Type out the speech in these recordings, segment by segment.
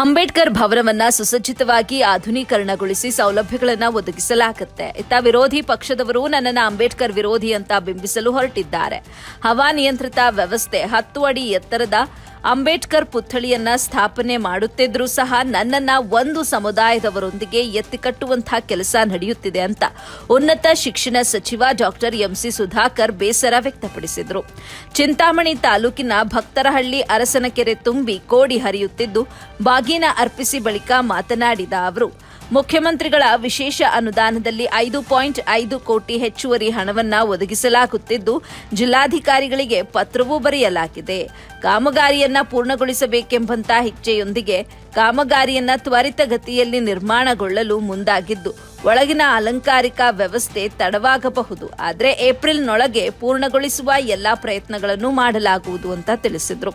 ಅಂಬೇಡ್ಕರ್ ಭವನವನ್ನ ಸುಸಜ್ಜಿತವಾಗಿ ಆಧುನೀಕರಣಗೊಳಿಸಿ ಸೌಲಭ್ಯಗಳನ್ನು ಒದಗಿಸಲಾಗುತ್ತೆ. ಇತ್ತ ವಿರೋಧಿ ಪಕ್ಷದವರು ನನ್ನನ್ನು ಅಂಬೇಡ್ಕರ್ ವಿರೋಧಿ ಅಂತ ಬಿಂಬಿಸಲು ಹೊರಟಿದ್ದಾರೆ. ಹವಾನಿಯಂತ್ರಿತ ವ್ಯವಸ್ಥೆ ಹತ್ತು ಅಡಿ ಎತ್ತರದ ಅಂಬೇಡ್ಕರ್ ಪುತ್ಥಳಿಯನ್ನ ಸ್ಥಾಪನೆ ಮಾಡುತ್ತಿದ್ರೂ ಸಹ ನನ್ನನ್ನ ಒಂದು ಸಮುದಾಯದವರೊಂದಿಗೆ ಎತ್ತಿಕಟ್ಟುವಂತಹ ಕೆಲಸ ನಡೆಯುತ್ತಿದೆ ಅಂತ ಉನ್ನತ ಶಿಕ್ಷಣ ಸಚಿವ ಡಾಕ್ಟರ್ ಎಂಸಿ ಸುಧಾಕರ್ ಬೇಸರ ವ್ಯಕ್ತಪಡಿಸಿದರು. ಚಿಂತಾಮಣಿ ತಾಲೂಕಿನ ಭಕ್ತರಹಳ್ಳಿ ಅರಸನಕೆರೆ ತುಂಬಿ ಕೋಡಿ ಹರಿಯುತ್ತಿದ್ದು, ಬಾಗಿನ ಅರ್ಪಿಸಿ ಬಳಿಕ ಮಾತನಾಡಿದ ಅವರು ಮುಖ್ಯಮಂತ್ರಿಗಳ ವಿಶೇಷ ಅನುದಾನದಲ್ಲಿ ಐದು ಪಾಯಿಂಟ್ ಐದು ಕೋಟಿ ಹೆಚ್ಚುವರಿ ಹಣವನ್ನು ಒದಗಿಸಲಾಗುತ್ತಿದ್ದು, ಜಿಲ್ಲಾಧಿಕಾರಿಗಳಿಗೆ ಪತ್ರವೂ ಬರೆಯಲಾಗಿದೆ. ಕಾಮಗಾರಿಯನ್ನ ಪೂರ್ಣಗೊಳಿಸಬೇಕೆಂಬಂತಹ ಇಚ್ಛೆಯೊಂದಿಗೆ ಕಾಮಗಾರಿಯನ್ನ ತ್ವರಿತಗತಿಯಲ್ಲಿ ನಿರ್ಮಾಣಗೊಳ್ಳಲು ಮುಂದಾಗಿದ್ದು, ಒಳಗಿನ ಅಲಂಕಾರಿಕ ವ್ಯವಸ್ಥೆ ತಡವಾಗಬಹುದು. ಆದರೆ ಏಪ್ರಿಲ್ನೊಳಗೆ ಪೂರ್ಣಗೊಳಿಸುವ ಎಲ್ಲಾ ಪ್ರಯತ್ನಗಳನ್ನು ಮಾಡಲಾಗುವುದು ಅಂತ ತಿಳಿಸಿದರು.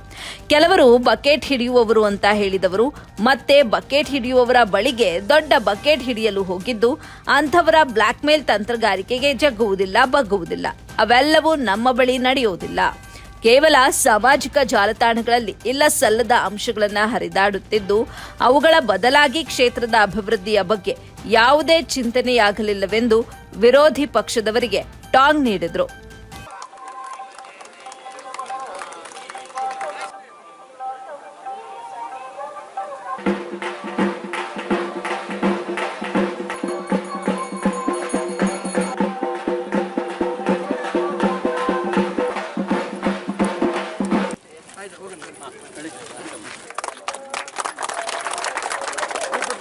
ಕೆಲವರು ಬಕೆಟ್ ಹಿಡಿಯುವವರು ಅಂತ ಹೇಳಿದವರು. ಮತ್ತೆ ಬಕೆಟ್ ಹಿಡಿಯುವವರ ಬಳಿಗೆ ದೊಡ್ಡ ಬಕೆಟ್ ಹಿಡಿಯಲು ಹೋಗಿದ್ದು, ಅಂಥವರ ಬ್ಲ್ಯಾಕ್ ಮೇಲ್ ತಂತ್ರಗಾರಿಕೆಗೆ ಜಗ್ಗುವುದಿಲ್ಲ, ಬಗ್ಗುವುದಿಲ್ಲ. ಅವೆಲ್ಲವೂ ನಮ್ಮ ಬಳಿ ನಡೆಯುವುದಿಲ್ಲ. ಕೇವಲ ಸಾಮಾಜಿಕ ಜಾಲತಾಣಗಳಲ್ಲಿ ಇಲ್ಲ, ಸಲ್ಲದ ಅಂಶಗಳನ್ನು ಹರಿದಾಡುತ್ತಿದ್ದು, ಅವುಗಳ ಬದಲಾಗಿ ಕ್ಷೇತ್ರದ ಅಭಿವೃದ್ಧಿಯ ಬಗ್ಗೆ ಯಾವುದೇ ಚಿಂತನೆಯಾಗಲಿಲ್ಲವೆಂದು ವಿರೋಧಿ ಪಕ್ಷದವರಿಗೆ ಟಾಂಗ್ ನೀಡಿದರು.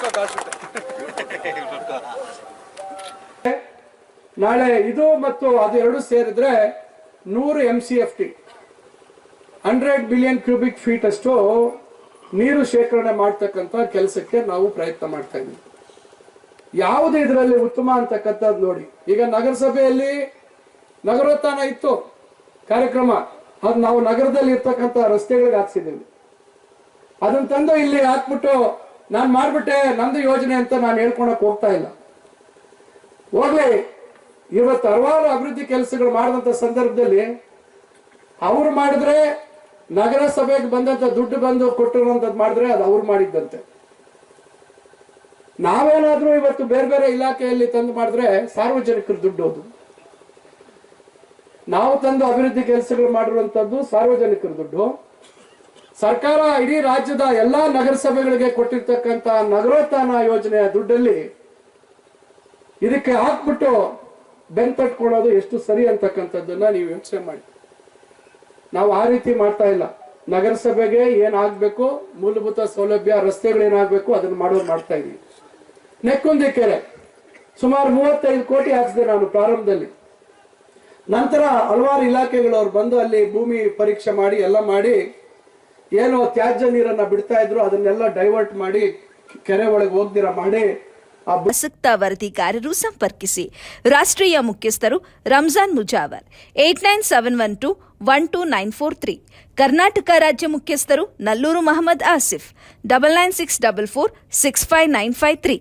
ನಾಳೆ ಇದು ಮತ್ತು ಅದು ಎರಡು ಸೇರಿದ್ರೆ ನೂರು M C F T hundred billion cubic feet ಅಷ್ಟು ನೀರು ಶೇಖರಣೆ ಮಾಡ್ತಕ್ಕಂಥ ಕೆಲಸಕ್ಕೆ ನಾವು ಪ್ರಯತ್ನ ಮಾಡ್ತಾ ಇದ್ದೀವಿ. ಯಾವುದು ಇದರಲ್ಲಿ ಉತ್ತಮ ಅಂತಕ್ಕಂಥದ್ದು ನೋಡಿ. ಈಗ ನಗರಸಭೆಯಲ್ಲಿ ನಗರೋತ್ಥಾನ ಇತ್ತು, ಕಾರ್ಯಕ್ರಮ. ಅದು ನಾವು ನಗರದಲ್ಲಿ ಇರ್ತಕ್ಕಂಥ ರಸ್ತೆಗಳಿಗೆ ಹಾಕ್ಸಿದ್ದೀವಿ. ಅದನ್ನ ತಂದು ಇಲ್ಲಿ ಹಾಕ್ಬಿಟ್ಟು ನಾನು ಮಾಡ್ಬಿಟ್ಟೆ, ನಂದು ಯೋಜನೆ ಅಂತ ನಾನು ಹೇಳ್ಕೊಳಕ್ ಹೋಗ್ತಾ ಇಲ್ಲ. ಹೋಗ್ಲಿ, ಇವತ್ತು ಹಲವಾರು ಅಭಿವೃದ್ಧಿ ಕೆಲಸಗಳು ಮಾಡಿದಂತ ಸಂದರ್ಭದಲ್ಲಿ ಅವ್ರು ಮಾಡಿದ್ರೆ ನಗರಸಭೆಗೆ ಬಂದಂತ ದುಡ್ಡು ಬಂದು ಕೊಟ್ಟಿರುವಂತದ್ದು ಮಾಡಿದ್ರೆ ಅದು ಅವ್ರು ಮಾಡಿದ್ದಂತೆ. ನಾವೇನಾದ್ರೂ ಇವತ್ತು ಬೇರೆ ಬೇರೆ ಇಲಾಖೆಯಲ್ಲಿ ತಂದು ಮಾಡಿದ್ರೆ ಸಾರ್ವಜನಿಕರ ದುಡ್ಡು ಅದು ನಾವು ತಂದು ಅಭಿವೃದ್ಧಿ ಕೆಲಸಗಳು ಮಾಡಿರುವಂತದ್ದು ಸಾರ್ವಜನಿಕರ ದುಡ್ಡು. ಸರ್ಕಾರ ಇಡೀ ರಾಜ್ಯದ ಎಲ್ಲಾ ನಗರಸಭೆಗಳಿಗೆ ಕೊಟ್ಟಿರ್ತಕ್ಕಂತ ನಗರೋತ್ಥಾನ ಯೋಜನೆಯ ದುಡ್ಡಲ್ಲಿ ಇದಕ್ಕೆ ಹಾಕ್ಬಿಟ್ಟು ಬೆನ್ ತಟ್ಕೊಳ್ಳೋದು ಎಷ್ಟು ಸರಿ ಅಂತಕ್ಕಂಥದ್ದನ್ನ ನೀವು ಯೋಚನೆ ಮಾಡಿ. ನಾವು ಆ ರೀತಿ ಮಾಡ್ತಾ ಇಲ್ಲ. ನಗರಸಭೆಗೆ ಏನಾಗಬೇಕು? ಮೂಲಭೂತ ಸೌಲಭ್ಯ, ರಸ್ತೆಗಳು ಏನಾಗ್ಬೇಕು? ಅದನ್ನ ಮಾಡೋದು ಮಾಡ್ತಾ ಇದೀವಿ. ನೆಕ್ಕುಂದಿ ಕೆರೆ. ಸುಮಾರು ಮೂವತ್ತೈದು ಕೋಟಿ ಹಾಕಿಸಿದೆ ನಾನು ಪ್ರಾರಂಭದಲ್ಲಿ. ನಂತರ ಹಲವಾರು ಇಲಾಖೆಗಳವ್ರು ಬಂದು ಅಲ್ಲಿ ಭೂಮಿ ಪರೀಕ್ಷೆ ಮಾಡಿ, ಎಲ್ಲ ಮಾಡಿ ಏನು ತ್ಯಾಜ್ಯ ನೀರನ್ನ ಬಿಡ್ತಾ ಇದ್ರು, ಅದನ್ನೆಲ್ಲ ಡೈವರ್ಟ್ ಮಾಡಿ ಕೆರೆ ಒಳಗೆ ಹೋಗ್ದಿರ ಮಾಡಿ ಪ್ರಸಕ್ತ ವರದಿಗಾರರು ಸಂಪರ್ಕಿಸಿ. ರಾಷ್ಟ್ರೀಯ ಮುಖ್ಯಸ್ಥರು Ramzan Mujawar, eight nine seven one two one two nine four three. Karnataka ರಾಜ್ಯ ಮುಖ್ಯಸ್ಥರು Nalluru Mohammed Asif, double nine six double four six five nine five three.